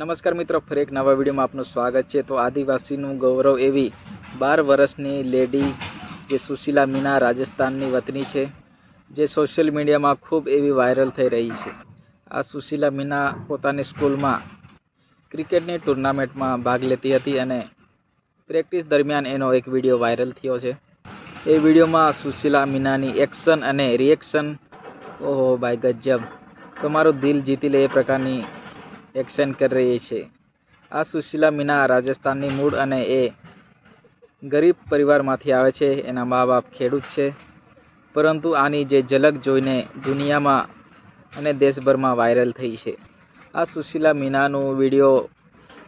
નમસ્કાર મિત્રો, ફરી એક નવા વિડીયોમાં આપનું સ્વાગત છે. તો આદિવાસીનું ગૌરવ એવી બાર વર્ષની લેડી જે સુશીલા મીના રાજસ્થાનની વતની છે, જે સોશિયલ મીડિયામાં ખૂબ એવી વાયરલ થઈ રહી છે. આ સુશીલા મીના પોતાની સ્કૂલમાં ક્રિકેટની ટુર્નામેન્ટમાં ભાગ લેતી હતી અને પ્રેક્ટિસ દરમિયાન એનો એક વીડિયો વાયરલ થયો છે. એ વિડીયોમાં સુશીલા મીનાની એક્શન અને રિએક્શન ઓહો ભાઈ ગજબ. તમારું દિલ જીતી લે એ પ્રકારની એક્શન કરી રહી છે. આ સુશીલા મીના રાજસ્થાનની મૂળ અને એ ગરીબ પરિવારમાંથી આવે છે. એના મા બાપ ખેડૂત છે. પરંતુ આની જે ઝલક જોઈને દુનિયામાં અને દેશભરમાં વાયરલ થઈ છે. આ સુશીલા મીનાનું વીડિયો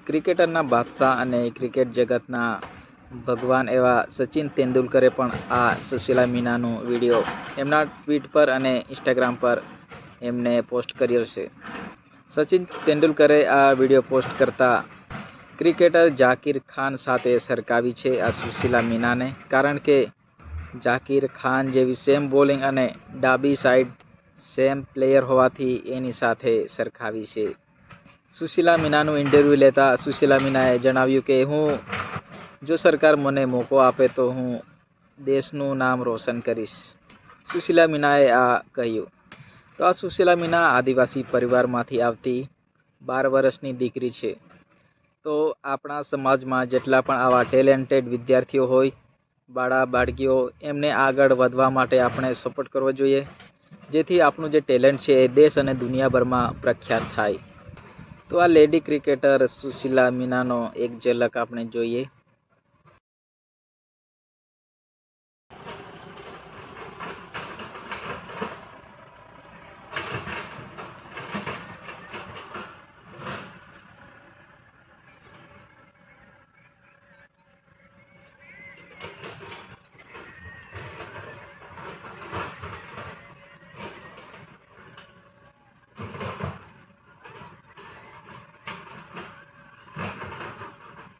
ક્રિકેટરના બાદશાહ અને ક્રિકેટ જગતના ભગવાન એવા સચિન તેંડુલકરે પણ આ સુશીલા મીનાનું વીડિયો એમના ટ્વીટ પર અને ઇન્સ્ટાગ્રામ પર એમને પોસ્ટ કર્યો છે. સચિન તેંડુલકરે આ વીડિયો પોસ્ટ કરતા ક્રિકેટર જાકીર ખાન સાથે સરખાવી છે આ સુશીલા મીનાને, કારણ કે જાકીર ખાન જેવી સેમ બોલિંગ અને ડાબી સાઈડ સેમ પ્લેયર હોવાથી એની સાથે સરખાવી છે. સુશીલા મીનાનું ઇન્ટરવ્યૂ લેતા સુશીલા મીનાએ જણાવ્યું કે, હું, જો સરકાર મને મોકો આપે તો હું દેશનું નામ રોશન કરીશ. સુશીલા મીનાએ આ કહ્યું. તો આ સુશીલા મીના આદિવાસી પરિવારમાંથી આવતી બાર વર્ષની દીકરી છે. તો આપણા સમાજમાં જેટલા પણ આવા ટેલેન્ટેડ વિદ્યાર્થીઓ હોય, બાળા, બાળકીઓ, એમને આગળ વધવા માટે આપણે સપોર્ટ કરવો જોઈએ, જેથી આપણું જે ટેલેન્ટ છે એ દેશ અને દુનિયાભરમાં પ્રખ્યાત થાય. તો આ લેડી ક્રિકેટર સુશીલા મીનાનો એક ઝલક આપણે જોઈએ.